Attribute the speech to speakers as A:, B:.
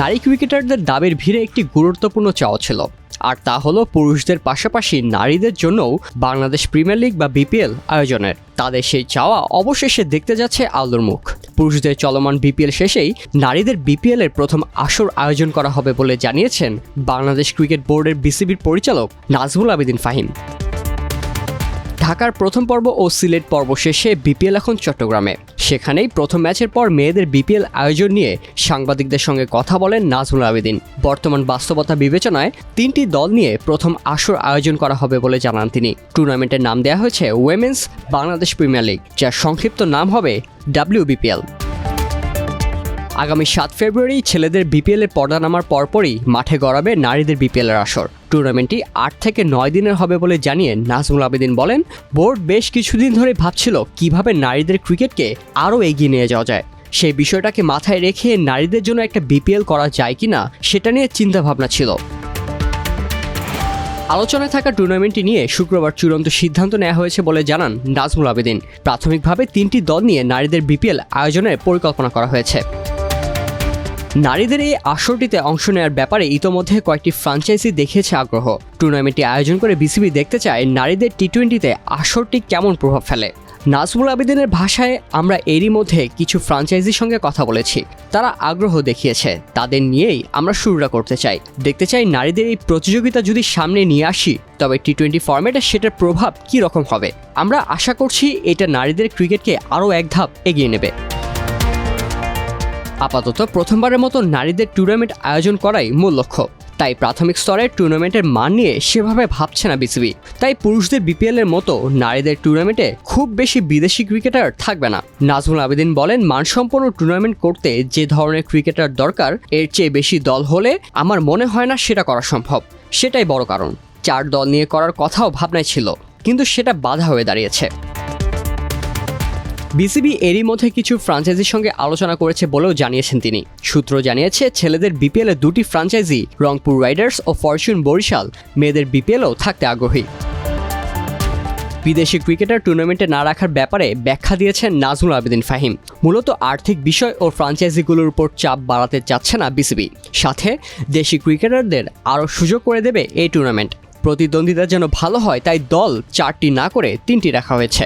A: নারী ক্রিকেটারদের দাবির ভিড়ে একটি গুরুত্বপূর্ণ চাওয়া ছিল। আর তা হলো পুরুষদের পাশাপাশি নারীদের জন্যও বাংলাদেশ প্রিমিয়ার লিগ বা বিপিএল আয়োজনের। তাদের সেই চাওয়া অবশেষে দেখতে যাচ্ছে আলোর মুখ। পুরুষদের চলমান বিপিএল শেষেই নারীদের বিপিএল এর প্রথম আসর আয়োজন করা হবে বলে জানিয়েছেন বাংলাদেশ ক্রিকেট বোর্ডের বিসিবির পরিচালক নাজমুল আবেদিন ফাহিম। ঢাকার প্রথম পর্ব ও সিলেট পর্ব শেষে বিপিএল এখন চট্টগ্রামে। সেখানেই প্রথম ম্যাচের পর মেয়েদের বিপিএল আয়োজন নিয়ে সাংবাদিকদের সঙ্গে কথা বলেন নাজমুল আবেদিন। বর্তমান বাস্তবতা বিবেচনায় তিনটি দল নিয়ে প্রথম আসর আয়োজন করা হবে বলে জানান তিনি। টুর্নামেন্টের নাম দেওয়া হয়েছে ওয়েমেন্স বাংলাদেশ প্রিমিয়ার লিগ, যার সংক্ষিপ্ত নাম হবে ডাব্লিউবিপিএল আগামী সাত ফেব্রুয়ারি ছেলেদের বিপিএলের পর্দা নামার পরপরই মাঠে গড়াবে নারীদের বিপিএলের আসর। টুর্নামেন্টটি আট থেকে নয় দিনের হবে বলে জানিয়ে নাজমুল আবেদিন বলেন, বোর্ড বেশ কিছুদিন ধরে ভাবছিল কীভাবে নারীদের ক্রিকেটকে আরও এগিয়ে নিয়ে যাওয়া যায়। সেই বিষয়টাকে মাথায় রেখে নারীদের জন্য একটা বিপিএল করা যায় কি না সেটা নিয়ে চিন্তাভাবনা ছিল। আলোচনায় থাকা টুর্নামেন্টটি নিয়ে শুক্রবার চূড়ান্ত সিদ্ধান্ত নেওয়া হয়েছে বলে জানান নাজমুল আবেদিন। প্রাথমিকভাবে তিনটি দল নিয়ে নারীদের বিপিএল আয়োজনের পরিকল্পনা করা হয়েছে। নারীদের এই আসরটিতে অংশ নেওয়ার ব্যাপারে ইতোমধ্যে কয়েকটি ফ্রাঞ্চাইজি দেখিয়েছে আগ্রহ। টুর্নামেন্টটি আয়োজন করে বিসিবি দেখতে চায় নারীদের টি টোয়েন্টিতে আসরটি কেমন প্রভাব ফেলে। নাজমুল আবেদিনের ভাষায় আমরা এরই মধ্যে কিছু ফ্রাঞ্চাইজির সঙ্গে কথা বলেছি। তারা আগ্রহ দেখিয়েছে। তাদের নিয়েই আমরা শুরুটা করতে চাই। দেখতে চাই নারীদের এই প্রতিযোগিতা যদি সামনে নিয়ে আসি, তবে টি টোয়েন্টি ফর্মেটে সেটার প্রভাব কী রকম হবে? আমরা আশা করছি এটা নারীদের ক্রিকেটকে আরও এক ধাপ এগিয়ে নেবে। আপাতত প্রথমবারের মতো নারীদের টুর্নামেন্ট আয়োজন করাই মূল লক্ষ্য। তাই প্রাথমিক স্তরে টুর্নামেন্টের মান নিয়ে সেভাবে ভাবছে না বিসিবি। তাই পুরুষদের বিপিএল এর মতো নারীদের টুর্নামেন্টে খুব বেশি বিদেশি ক্রিকেটার থাকবে না। নাজমুল আবেদিন বলেন, মানসম্পন্ন টুর্নামেন্ট করতে যে ধরনের ক্রিকেটার দরকার, এর চেয়ে বেশি দল হলে আমার মনে হয় না সেটা করা সম্ভব। সেটাই বড় কারণ। চার দল নিয়ে করার কথাও ভাবনায় ছিল, কিন্তু সেটা বাধা হয়ে দাঁড়িয়েছে। বিসিবি এরই মধ্যে কিছু ফ্রাঞ্চাইজির সঙ্গে আলোচনা করেছে বলেও জানিয়েছেন তিনি। সূত্র জানিয়েছে, ছেলেদের বিপিএল দুটি ফ্রাঞ্চাইজি রংপুর রাইডার্স ও ফরচুন বরিশাল, মেয়েদের বিপিএলও থাকতে আগ্রহী। বিদেশি ক্রিকেটার টুর্নামেন্টে না রাখার ব্যাপারে ব্যাখ্যা দিয়েছেন নাজমুল আবেদিন ফাহিম। মূলত আর্থিক বিষয় ও ফ্রাঞ্চাইজিগুলোর উপর চাপ বাড়াতে চাচ্ছে না বিসিবি সাথে, দেশি ক্রিকেটারদের আরও সুযোগ করে দেবে এই টুর্নামেন্ট। প্রতিদ্বন্দ্বিতা যেন ভালো হয়, তাই দল চারটি না করে তিনটি রাখা হয়েছে।